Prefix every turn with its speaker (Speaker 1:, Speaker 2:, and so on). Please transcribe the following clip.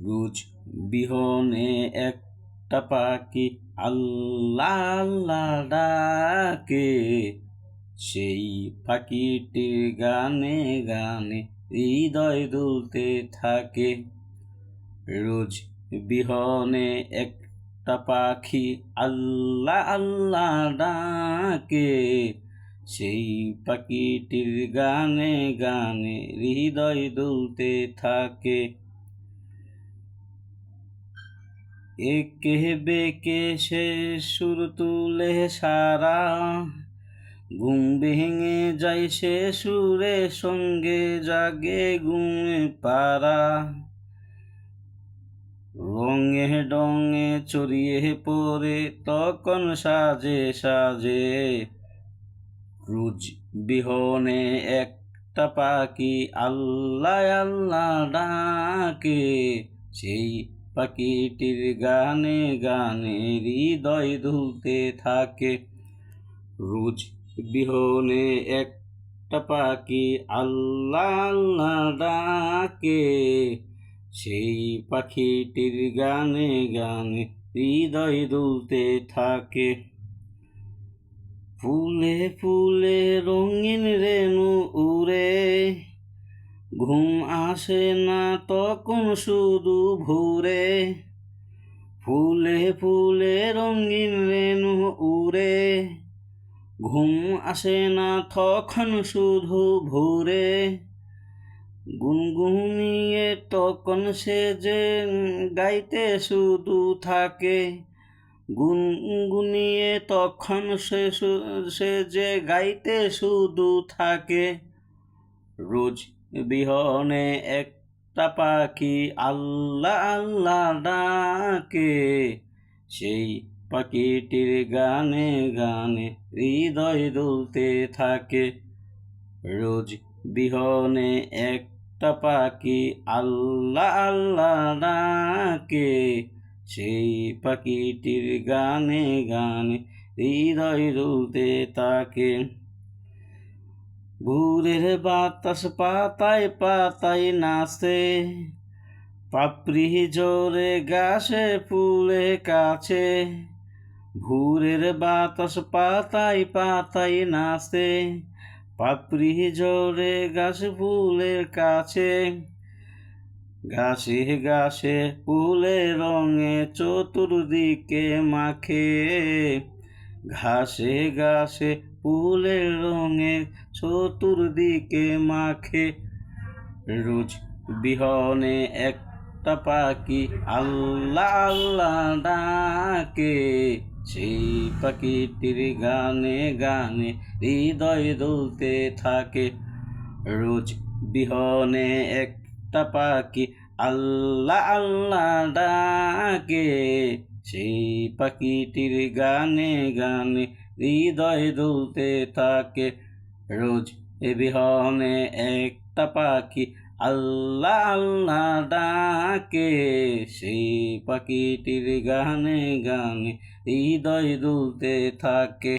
Speaker 1: রোজ বিহনে একটা পাখি আল্লাহ আল্লাহ ডাকে। সেই পাখিটির গানে গানে হৃদয় দুলতে থাকে। রোজ বিহনে একটা পাখি আল্লাহ আল্লাহ ডাকে। সেই পাখিটির গানে গানে হৃদয় দুলতে থাকে। একে বেকে সে সুর তুলে সারা? ঘুম ভেঙে যায় সে সুরে, সঙ্গে জাগে ঘুমে পারা রঙে ডঙে চড়িয়ে পড়ে, তখন সাজে সাজে। রোজ বিহনে একটা পাখি আল্লাহ আল্লাহ ডাকে, সেই পাখিটির গানে গানে হৃদয় দুলতে থাকে। রোজ বিহনে একটা পাখি আল্লাহ ডাকে। সেই পাখিটির গানে গানে হৃদয় দুলতে থাকে। ফুলে ফুলে রঙিন রেণু উড়ে ঘুম আসে না তখন শুধু ভোরে। ফুলে ফুলে রঙিন রেণু উড়ে। ঘুম আসে না তখন শুধু ভোরে। গুনগুনিয়ে তখন সে যে গাইতে শুধু থাকে। গুনগুনিয়ে তখন সে সে যে গাইতে শুধু থাকে। রোজ বিহনে একটা পাখি আল্লাহ আল্লাহ ডাকে। সেই পাখিটির গানে গানে হৃদয় দুলতে থাকে। রোজ বিহনে একটা পাখি আল্লাহ আল্লাহ ডাকে। সেই পাখিটির গানে গানে হৃদয় দুলতে থাকে। ভোরের বাতাস পাতায় পাতায় নাচে। পাপড়ি জোরে গাছে, ফুলে কাছে। ভোরের বাতাস পাতায় পাতায় নাচে। পাপড়ি জোরে গাছ, ফুলের কাছে। গাছে গাছে ফুলের রঙে চতুর্দিকে মাখে। ঘাসে ঘাসে ফুলের রঙে চতুর্দিকে মাখে রোজ। বিহনে একটা পাখি আল্লাহ আল্লাহ ডাকে। সেই পাখিটির গানে গানে হৃদয় দুলতে থাকে। রোজ বিহনে একটা পাখি আল্লাহ আল্লাহ ডাকে। সেই পাখিটির গানে গানে হৃদয় দুলতে থাকে রোজ এ বিহনে একটা পাখি আল্লাহ আল্লাহ ডাকে। সেই পাখিটির গানে গানে হৃদয় দুলতে থাকে।